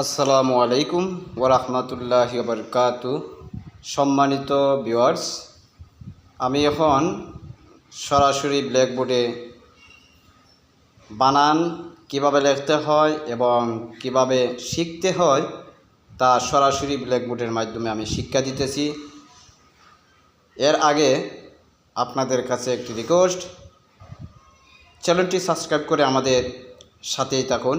আসসালামু আলাইকুম ওরহমতুল্লাহ বরকাত সম্মানিত ভিউয়ার্স, আমি এখন সরাসরি ব্ল্যাকবোর্ডে বানান কীভাবে লিখতে হয় এবং কীভাবে শিখতে হয় তা সরাসরি ব্ল্যাকবোর্ডের মাধ্যমে আমি শিক্ষা দিতেছি। এর আগে আপনাদের কাছে একটি রিকোয়েস্ট, চ্যানেলটি সাবস্ক্রাইব করে আমাদের সাথেই থাকুন।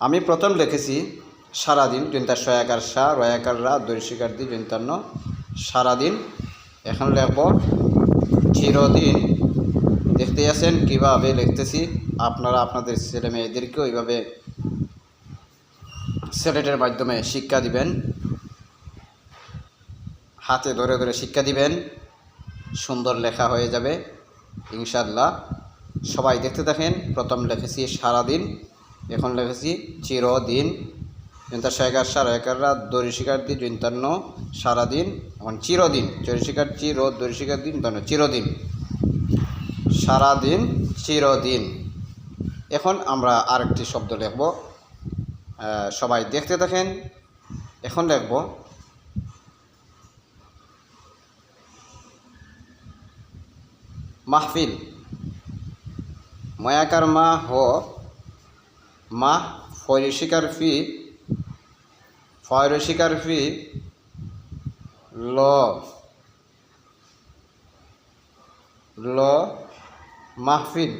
আমি প্রথম লিখেছি সারাদিন জৈন্তার সয়াকার সা রয়াকার রা দরিশিকার দি জৈন্তান্ন। সারাদিন এখন লিখব, চিরদিন। দেখতে আছেন কীভাবে লিখতেছি, আপনারা আপনাদের ছেলে মেয়েদেরকেও এইভাবে সেলেটের মাধ্যমে শিক্ষা দিবেন। হাতে ধরে ধরে শিক্ষা দিবেন, সুন্দর লেখা হয়ে যাবে ইনশাল্লাহ সবাই দেখতে থাকেন, প্রথম লিখেছি সারাদিন। এখন লিখেছি, চিরদিন। জৈন্তার শয়কার সারা একাররা দরিশিকার দিন জৈন্তান্ন সারাদিন এখন চিরদিন চরিশিকার চির দরিশিকার দিন তন্ন চিরদিন। সারাদিন চিরদিন। এখন আমরা আরেকটি শব্দ লিখব। সবাই দেখতে থাকেন। এখন লিখব, মাহফিল। মায়াকার মা হ মা ফয়রিশিকার ফি ফয়রিশিকার ফি, ল ল, মাহফিল।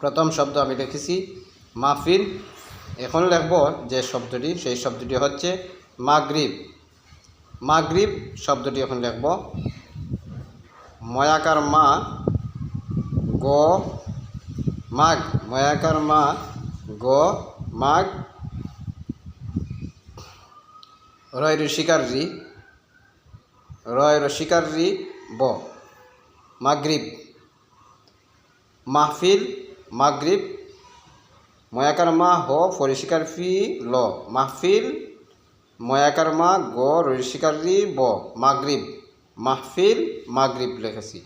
প্রথম শব্দ আমি লিখেছি মাহফিল। এখন লিখব যে শব্দটি, সেই শব্দটি হচ্ছে মাগরিব। মাগরিব শব্দটি এখন লিখব। ময়াকার মা, গ মাগ ময়াকার মা গ মাগ রয় রসিকার রি রয় রসিকার রি ব, মাগরিব, মাহফিল, মাগরিব ময়াকার মা হ ফরিশিকার ফি, ল, মাহফিল ময়াকার মা গ রসিকার রি ব, মাগরিব, মাহফিল, মাগরিব লিখেছি।